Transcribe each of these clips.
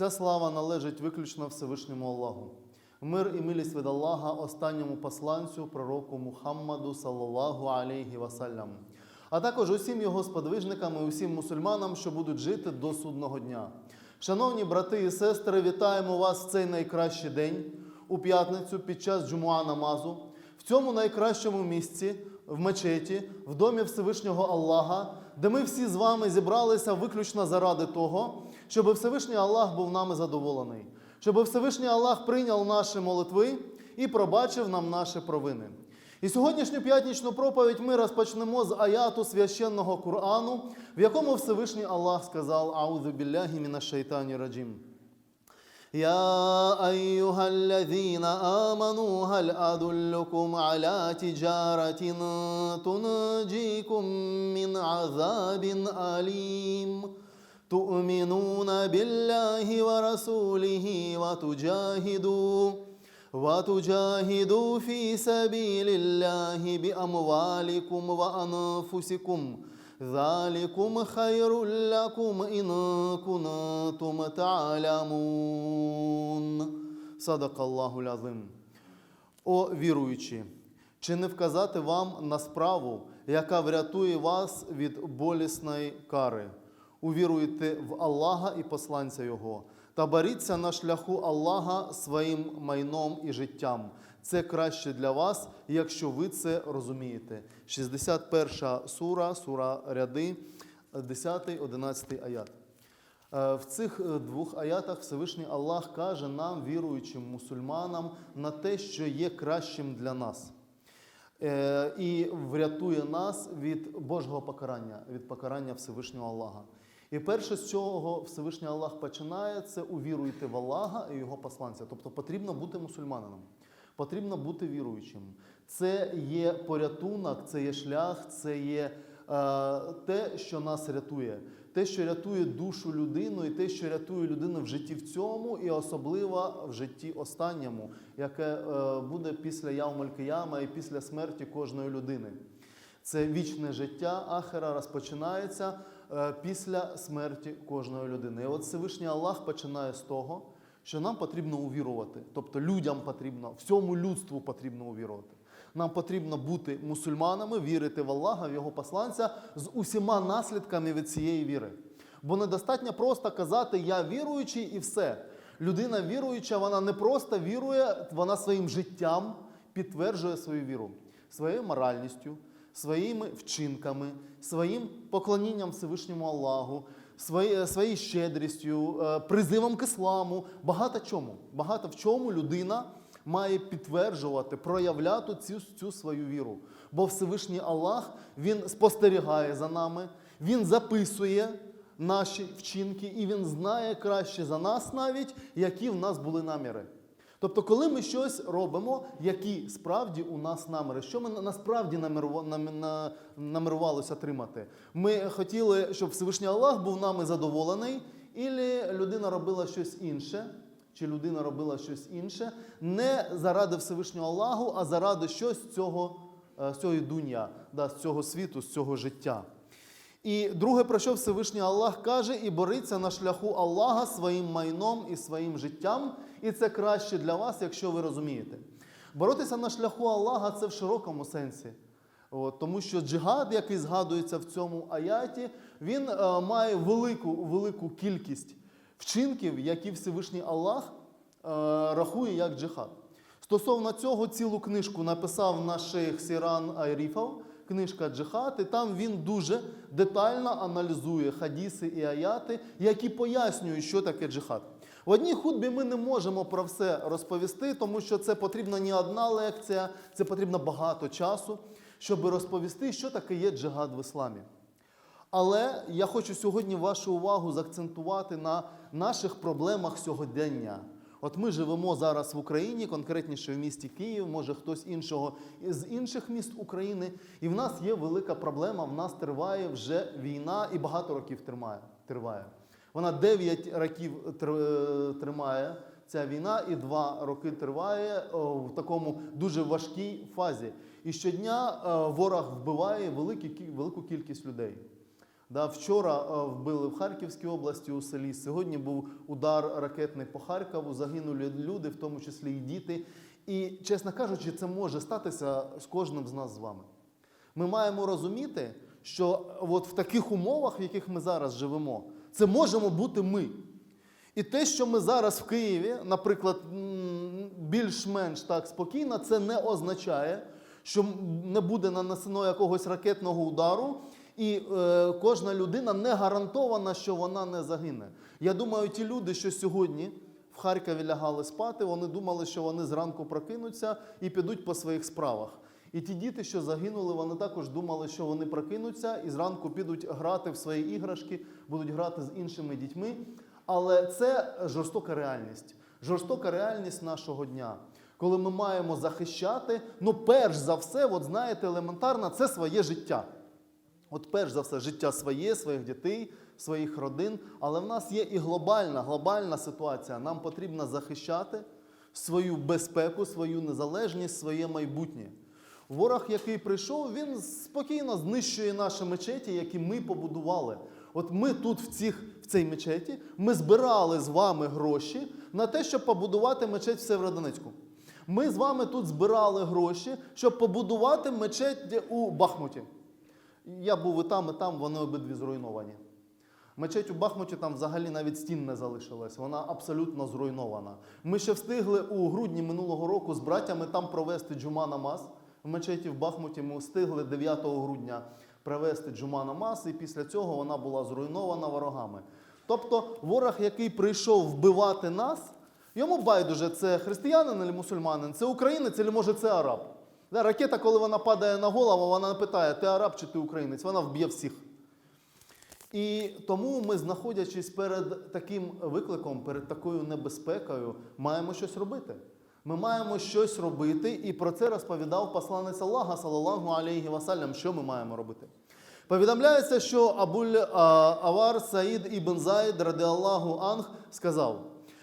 Вся слава належить виключно Всевишньому Аллаху. Мир і милість від Аллаха останньому посланцю, пророку Мухаммаду, саллаллаху алейхі васалям. А також усім його сподвижникам і усім мусульманам, що будуть жити до судного дня. Шановні брати і сестри, вітаємо вас в цей найкращий день у п'ятницю під час джумуа намазу. В цьому найкращому місці, в мечеті, в домі Всевишнього Аллаха, де ми всі з вами зібралися виключно заради того, щоб Всевишній Аллах був нами задоволений, щоб Всевишній Аллах прийняв наші молитви і пробачив нам наші провини. І сьогоднішню п'ятнічну проповідь ми розпочнемо з аяту священного Корану, в якому Всевишній Аллах сказав Аузу білляхі мінаш шайтані раджим. يا أيها الذين آمنوا هل أدلكم على تجارة تنجيكم من عذاب أليم تؤمنون بالله ورسوله وتجاهدوا وتجاهدوا في سبيل الله بأموالكم وأنفسكم ذلكم خير لكم إن كنتم تعلمون صدق الله العظيم О віруючі, чи не вказати вам на справу, яка врятує вас від болісної кари? Увіруйте в Аллаха і посланця Його, та боріться на шляху Аллаха своїм майном і життям. Це краще для вас, якщо ви це розумієте. 61 сура, сура ряди, 10-11 аят. Е, В цих е, двох аятах Всевишній Аллах каже нам, віруючим мусульманам, на те, що є кращим для нас. Е, І врятує нас від Божого покарання, від покарання Всевишнього Аллаха. І перше, з чого Всевишній Аллах починає, це увіруйте в Аллаха і Його посланця. Тобто потрібно бути мусульманином, потрібно бути віруючим. Це є порятунок, це є шлях, це є е, те, що нас рятує, те, що рятує душу людину, і те, що рятує людину в житті в цьому, і особливо в житті останньому, яке е, буде після Явмаль-Кияма і після смерті кожної людини. Це вічне життя Ахера розпочинається після смерті кожної людини. І от Всевишній Аллах починає з того, що нам потрібно увірувати. Тобто людям потрібно, всьому людству потрібно увірувати. Нам потрібно бути мусульманами, вірити в Аллаха, в Його посланця з усіма наслідками від цієї віри. Бо недостатньо просто казати Я віруючий і все. Людина віруюча, вона не просто вірує, вона своїм життям підтверджує свою віру, своєю моральністю, своїми вчинками, своїм поклонінням Всевишньому Аллаху, своє- своєю щедрістю, е, призивом к ісламу, багато чому. Багато в чому людина має підтверджувати, проявляти цю, цю свою віру. Бо Всевишній Аллах Він спостерігає за нами, Він записує наші вчинки, і Він знає краще за нас навіть, які в нас були наміри. Тобто, коли ми щось робимо, які справді у нас наміри, що ми насправді намірува- нам- намірувалися отримати? Ми хотіли, щоб Всевишній Аллах був нами задоволений, і людина робила щось інше, чи людина робила щось інше, не заради Всевишнього Аллаху, а заради щось цього, е, з цього дунья, да, з цього світу, з цього життя. І друге, про що Всевишній Аллах каже, і бориться на шляху Аллаха своїм майном і своїм життям. І це краще для вас, якщо ви розумієте. Боротися на шляху Аллаха це в широкому сенсі. От, тому що джихад, який згадується в цьому аяті, він е, має велику, велику кількість вчинків, які Всевишній Аллах е, рахує як джихад. Стосовно цього цілу книжку написав наш шейх Сіран Айріфов, книжка Джихад, і там він дуже детально аналізує хадіси і аяти, які пояснюють, що таке джихад. В одній худбі ми не можемо про все розповісти, тому що це потрібна не одна лекція, це потрібно багато часу, щоб розповісти, що таке є джихад в ісламі. Але я хочу сьогодні вашу увагу заакцентувати на наших проблемах сьогодення. От ми живемо зараз в Україні, конкретніше в місті Київ, може хтось іншого з інших міст України. І в нас є велика проблема. В нас триває вже війна і багато років триває. Вона 9 років тримає ця війна, і 2 роки триває в такому дуже важкій фазі. І щодня е, ворог вбиває великі кі- велику кількість людей. Да, вчора е, вбили в Харківській області у селі. Сьогодні був удар ракетний по Харкову. Загинули люди, в тому числі і діти. І, чесно кажучи, це може статися з кожним з нас з вами. Ми маємо розуміти, що от в таких умовах, в яких ми зараз живемо, це можемо бути ми. І те, що ми зараз в Києві, наприклад, більш-менш так спокійно, це не означає, що не буде нанесено якогось ракетного удару, і е, кожна людина не гарантована, що вона не загине. Я думаю, ті люди, що сьогодні в Харкові лягали спати, вони думали, що вони зранку прокинуться і підуть по своїх справах. І ті діти, що загинули, вони також думали, що вони прокинуться і зранку підуть грати в свої іграшки, будуть грати з іншими дітьми. Але це жорстока реальність, жорстока реальність нашого дня, коли ми маємо захищати, ну, перш за все, от знаєте, елементарно, це своє життя. От перш за все, життя своє, своїх дітей, своїх родин. Але в нас є і глобальна, глобальна ситуація. Нам потрібно захищати свою безпеку, свою незалежність, своє майбутнє. Ворог, який прийшов, він спокійно знищує наші мечеті, які ми побудували. От ми тут, в, цих, в цій мечеті, ми збирали з вами гроші на те, щоб побудувати мечеть в Северодонецьку. Ми з вами тут збирали гроші, щоб побудувати мечеть у Бахмуті. Я був і там, і там, вони обидві зруйновані. Мечеть у Бахмуті там взагалі навіть стін не залишилось, вона абсолютно зруйнована. Ми ще встигли у грудні минулого року з братями там провести джума намаз. В мечеті в Бахмуті ми встигли 9 грудня провести джума намаз, і після цього вона була зруйнована ворогами. Тобто ворог, який прийшов вбивати нас, йому байдуже, це християнин чи мусульманин, це українець, чи може це араб. Ракета, коли вона падає на голову, вона питає, ти араб чи ти українець, вона вб'є всіх. І тому ми, знаходячись перед таким викликом, перед такою небезпекою, маємо щось робити. Ми маємо щось робити, і про це розповідав посланець Аллаха, салаллаху алейхі васалям, що ми маємо робити. Повідомляється, що Абуль а, Авар Саїд ібн Заїд, ради Аллаху Анг, сказав: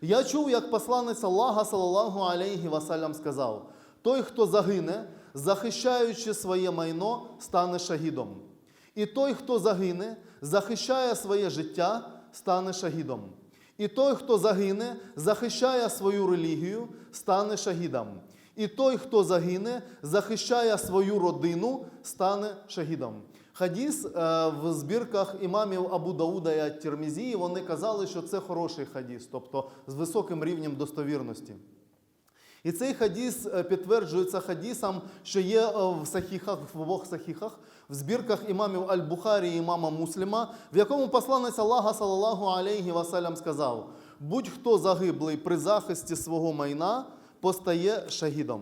Я чув, як посланець Аллаха, салаллаху алейхі васалям, сказав: той, хто загине, захищаючи своє майно, стане шагідом. І той, хто загине, захищає своє життя, стане шагідом. І той, хто загине, захищає свою релігію, стане шагідом. І той, хто загине, захищає свою родину, стане шагідом. Хадіс е, в збірках імамів Абу Дауда і Ат-Тірмізії, вони казали, що це хороший хадіс, тобто з високим рівнем достовірності. І цей хадіс е, підтверджується хадісом, що є е, в сахіхах, в обох сахіхах, в збірках імамів Аль-Бухарі і імама Мусліма, в якому посланець Аллаха, салаллаху алейхі васалям, сказав: будь-хто загиблий при захисті свого майна постає шагідом.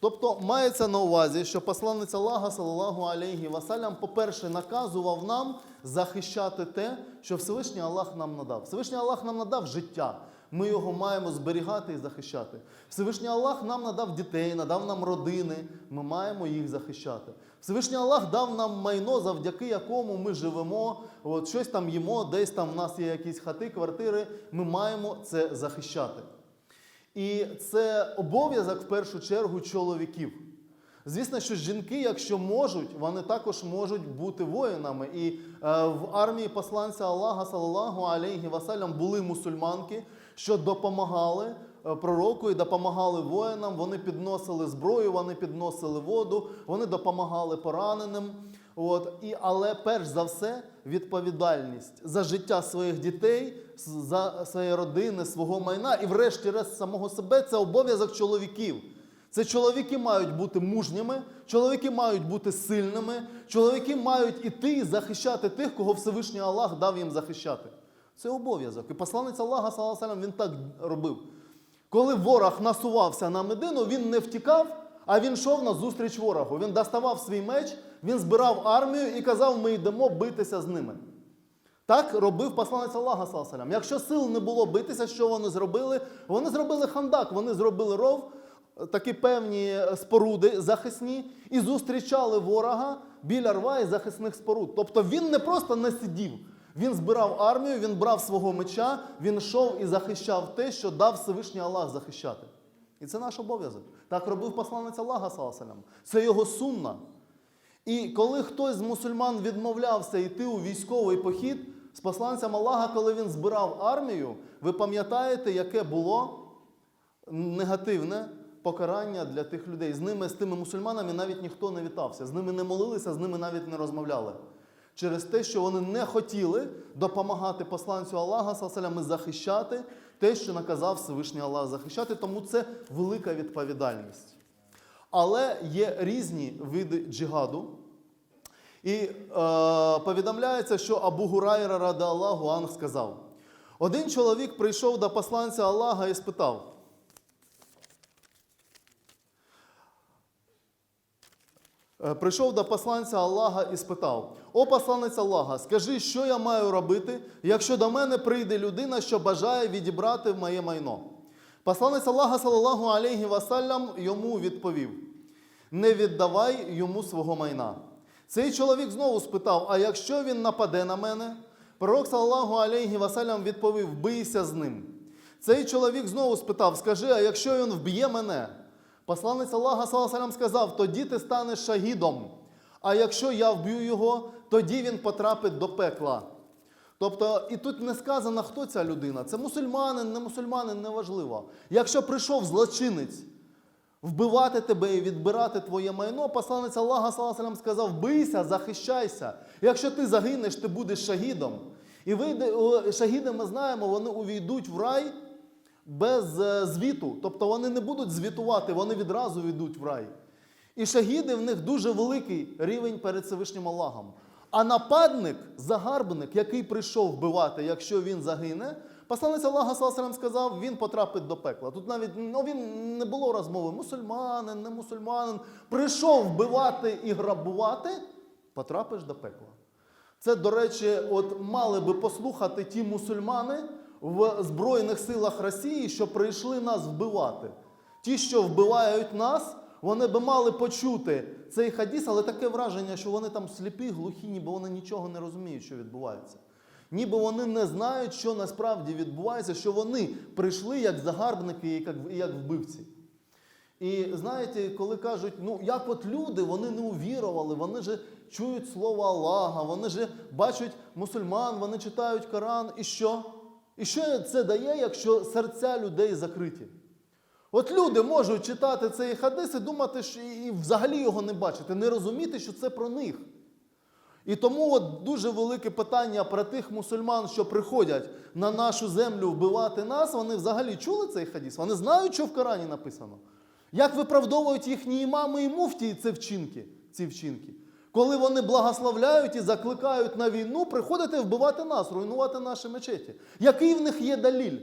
Тобто мається на увазі, що посланець Аллаха, салаллаху алейхі васалям, по-перше, наказував нам захищати те, що Всевишній Аллах нам надав. Всевишній Аллах нам надав життя. Ми його маємо зберігати і захищати. Всевишній Аллах нам надав дітей, надав нам родини. Ми маємо їх захищати. Всевишній Аллах дав нам майно, завдяки якому ми живемо, от щось там їмо, десь там в нас є якісь хати, квартири. Ми маємо це захищати. І це обов'язок в першу чергу чоловіків. Звісно, що жінки, якщо можуть, вони також можуть бути воїнами. І е, в армії посланця Аллаха, салаллаху алейхі васалям, були мусульманки, що допомагали е, пророку і допомагали воїнам. Вони підносили зброю, вони підносили воду, вони допомагали пораненим. От, і, але перш за все відповідальність за життя своїх дітей, за своєї родини, свого майна і, врешті-решт, самого себе це обов'язок чоловіків. Це чоловіки мають бути мужніми, чоловіки мають бути сильними, чоловіки мають іти і захищати тих, кого Всевишній Аллах дав їм захищати. Це обов'язок. І посланець Аллаха, салям, він так робив. Коли ворог насувався на Медину, він не втікав, а він йшов на зустріч ворогу. Він доставав свій меч, він збирав армію і казав, ми йдемо битися з ними. Так робив посланець Аллаха, салям. Якщо сил не було битися, що вони зробили? Вони зробили хандак, вони зробили ров, такі певні споруди захисні, і зустрічали ворога біля рва і захисних споруд. Тобто він не просто не сидів. Він збирав армію, він брав свого меча, він йшов і захищав те, що дав Всевишній Аллах захищати. І це наш обов'язок. Так робив посланець Аллаха, салам. Це його сунна. І коли хтось з мусульман відмовлявся йти у військовий похід з посланцем Аллаха, коли він збирав армію, ви пам'ятаєте, яке було негативне покарання для тих людей. З ними, з тими мусульманами навіть ніхто не вітався, з ними не молилися, з ними навіть не розмовляли. Через те, що вони не хотіли допомагати посланцю Аллаха салям, захищати те, що наказав Всевишній Аллах захищати, тому це велика відповідальність. Але є різні види джигаду. І е, повідомляється, що Абу Гурайра ради Аллаху Анг сказав: один чоловік прийшов до посланця Аллаха і спитав. Прийшов до посланця Аллаха і спитав: О посланець Аллаха, скажи, що я маю робити, якщо до мене прийде людина, що бажає відібрати моє майно. Посланець Аллаха, салаллаху алейхі васалям, йому відповів: Не віддавай йому свого майна. Цей чоловік знову спитав: А якщо він нападе на мене? Пророк, салаллаху алейхі васалям, відповів: Бийся з ним. Цей чоловік знову спитав: Скажи, а якщо він вб'є мене? Посланець Аллаха салам сказав: тоді ти станеш шагідом. А якщо я вб'ю його, тоді він потрапить до пекла. Тобто, і тут не сказано, хто ця людина. Це мусульманин, не мусульманин, неважливо. Якщо прийшов злочинець вбивати тебе і відбирати твоє майно, посланець Аллаха салам сказав: бийся, захищайся. Якщо ти загинеш, ти будеш шагідом. І вийде, шагіди, ми знаємо, вони увійдуть в рай без е, звіту. Тобто вони не будуть звітувати, вони відразу йдуть в рай. І шагіди в них дуже великий рівень перед Всевишнім Аллахом. А нападник, загарбник, який прийшов вбивати, якщо він загине, посланець Аллаха салам сказав, він потрапить до пекла. Тут навіть ну, він не було розмови, мусульманин, не мусульманин. Прийшов вбивати і грабувати, потрапиш до пекла. Це, до речі, от мали би послухати ті мусульмани в Збройних силах Росії, що прийшли нас вбивати. Ті, що вбивають нас, вони би мали почути цей хадіс, але таке враження, що вони там сліпі, глухі, ніби вони нічого не розуміють, що відбувається. Ніби вони не знають, що насправді відбувається, що вони прийшли як загарбники і як, як вбивці. І знаєте, коли кажуть, ну як от люди, вони не увірували, вони же чують слово Аллаха, вони же бачать мусульман, вони читають Коран, і що? І що це дає, якщо серця людей закриті? От люди можуть читати цей хадис і думати, що і взагалі його не бачити, не розуміти, що це про них. І тому от дуже велике питання про тих мусульман, що приходять на нашу землю вбивати нас, вони взагалі чули цей хадіс? Вони знають, що в Корані написано. Як виправдовують їхні імами і муфтії ці вчинки, ці вчинки? Коли вони благословляють і закликають на війну, приходити вбивати нас, руйнувати наші мечеті. Який в них є даліль?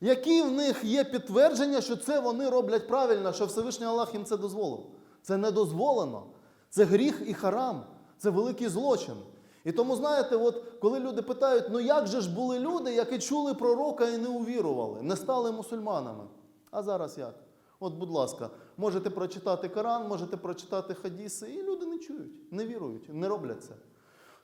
Які в них є підтвердження, що це вони роблять правильно, що Всевишній Аллах їм це дозволив? Це не дозволено. Це гріх і харам, це великий злочин. І тому, знаєте, от коли люди питають, ну як же ж були люди, які чули пророка і не увірували, не стали мусульманами? А зараз як? От, будь ласка, можете прочитати Коран, можете прочитати хадіси, і люди не чують, не вірують, не роблять це.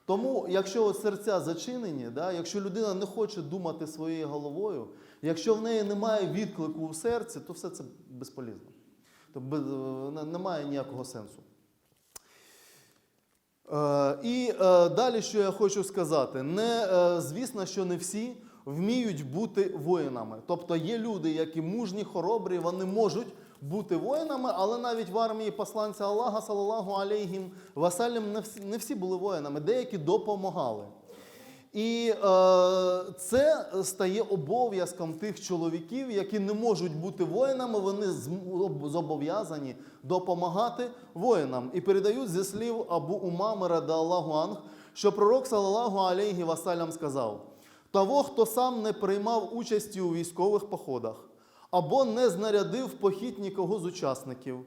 Тому, якщо серця зачинені, да, якщо людина не хоче думати своєю головою, якщо в неї немає відклику в серці, то все це безполізно. То без, е, немає ніякого сенсу. Е, і е, далі, що я хочу сказати, не, е, звісно, що не всі вміють бути воїнами. Тобто є люди, які мужні, хоробрі, вони можуть бути воїнами, але навіть в армії посланця Аллаха, салаллаху алейхім васалям, не всі, не всі були воїнами, деякі допомагали. І е, це стає обов'язком тих чоловіків, які не можуть бути воїнами, вони зобов'язані допомагати воїнам. І передають зі слів Абу Умами рада Аллаху Анг, що пророк, салаллаху алейхі васалям, сказав: того, хто сам не приймав участі у військових походах, або не знарядив похід нікого з учасників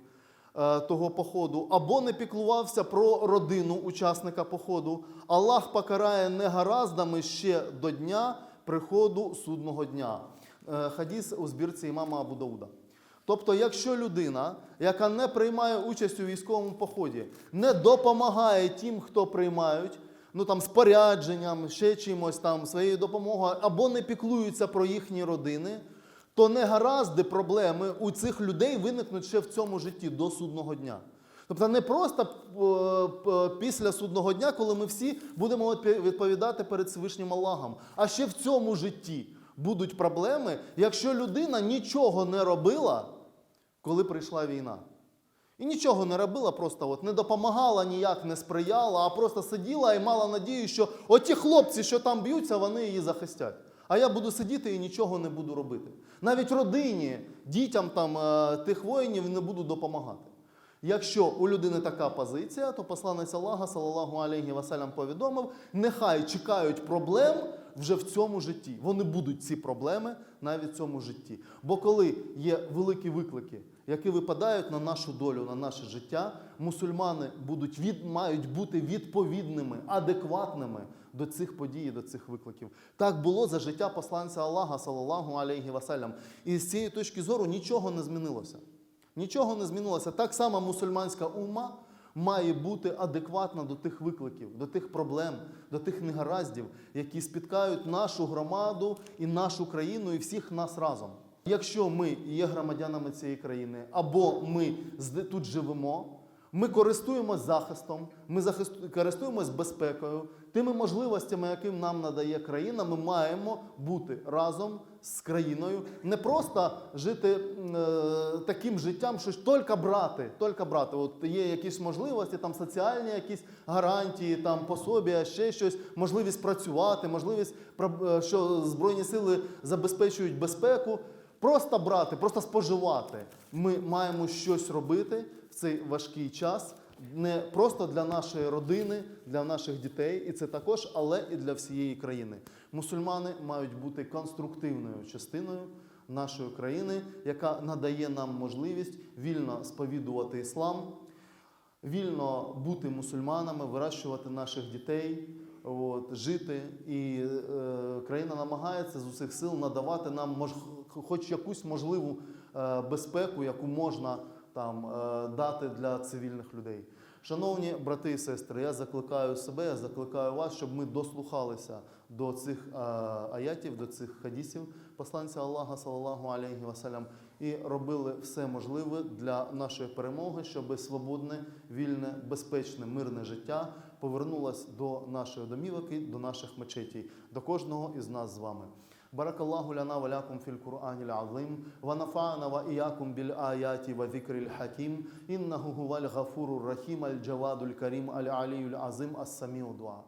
е, того походу, або не піклувався про родину учасника походу, Аллах покарає негараздами ще до дня приходу судного дня. Е, Хадіс у збірці імама Абу Дауда. Тобто, якщо людина, яка не приймає участь у військовому поході, не допомагає тим, хто приймають, ну там спорядженням, ще чимось там, своєю допомогою, або не піклуються про їхні родини, то негаразди проблеми у цих людей виникнуть ще в цьому житті до судного дня. Тобто не просто е, після судного дня, коли ми всі будемо відповідати перед Всевишнім Аллахом, а ще в цьому житті будуть проблеми, якщо людина нічого не робила, коли прийшла війна. І нічого не робила, просто от не допомагала, ніяк не сприяла, а просто сиділа і мала надію, що оті хлопці, що там б'ються, вони її захистять. А я буду сидіти і нічого не буду робити. Навіть родині, дітям там, е, тих воїнів не буду допомагати. Якщо у людини така позиція, то посланець Аллаха, салаллаху алейхі васалям, повідомив, нехай чекають проблем вже в цьому житті. Вони будуть ці проблеми навіть в цьому житті. Бо коли є великі виклики, які випадають на нашу долю, на наше життя, мусульмани будуть від, мають бути відповідними, адекватними до цих подій, до цих викликів. Так було за життя посланця Аллаха, салаллаху алейхі васалям. І з цієї точки зору нічого не змінилося. Нічого не змінилося. Так само мусульманська умма має бути адекватна до тих викликів, до тих проблем, до тих негараздів, які спіткають нашу громаду і нашу країну, і всіх нас разом. Якщо ми є громадянами цієї країни, або ми тут живемо, ми користуємось захистом, ми захист- користуємось безпекою, тими можливостями, яким нам надає країна, ми маємо бути разом з країною, не просто жити е, таким життям, що тільки брати, тільки брати. От є якісь можливості, там соціальні якісь гарантії, там пособія, ще щось, можливість працювати, можливість е, що збройні сили забезпечують безпеку. Просто брати, просто споживати. Ми маємо щось робити в цей важкий час, не просто для нашої родини, для наших дітей, і це також, але і для всієї країни. Мусульмани мають бути конструктивною частиною нашої країни, яка надає нам можливість вільно сповідувати іслам, вільно бути мусульманами, вирощувати наших дітей, от, жити. І е, країна намагається з усіх сил надавати нам мож, хоч якусь можливу е, безпеку, яку можна там, е, дати для цивільних людей. Шановні брати і сестри, я закликаю себе, я закликаю вас, щоб ми дослухалися до цих е, аятів, до цих хадісів посланця Аллаха, салаллаху алейхі васалям, і робили все можливе для нашої перемоги, щоб свободне, вільне, безпечне, мирне життя повернулось до нашої домівки, до наших мечетій, до кожного із нас з вами. بارك الله لنا ولكم في القرآن العظيم ونفعنا وإياكم بالآيات وذكر الحكيم إنه هو الغفور الرحيم الجواد الكريم العلي العظيم السميع الدعاء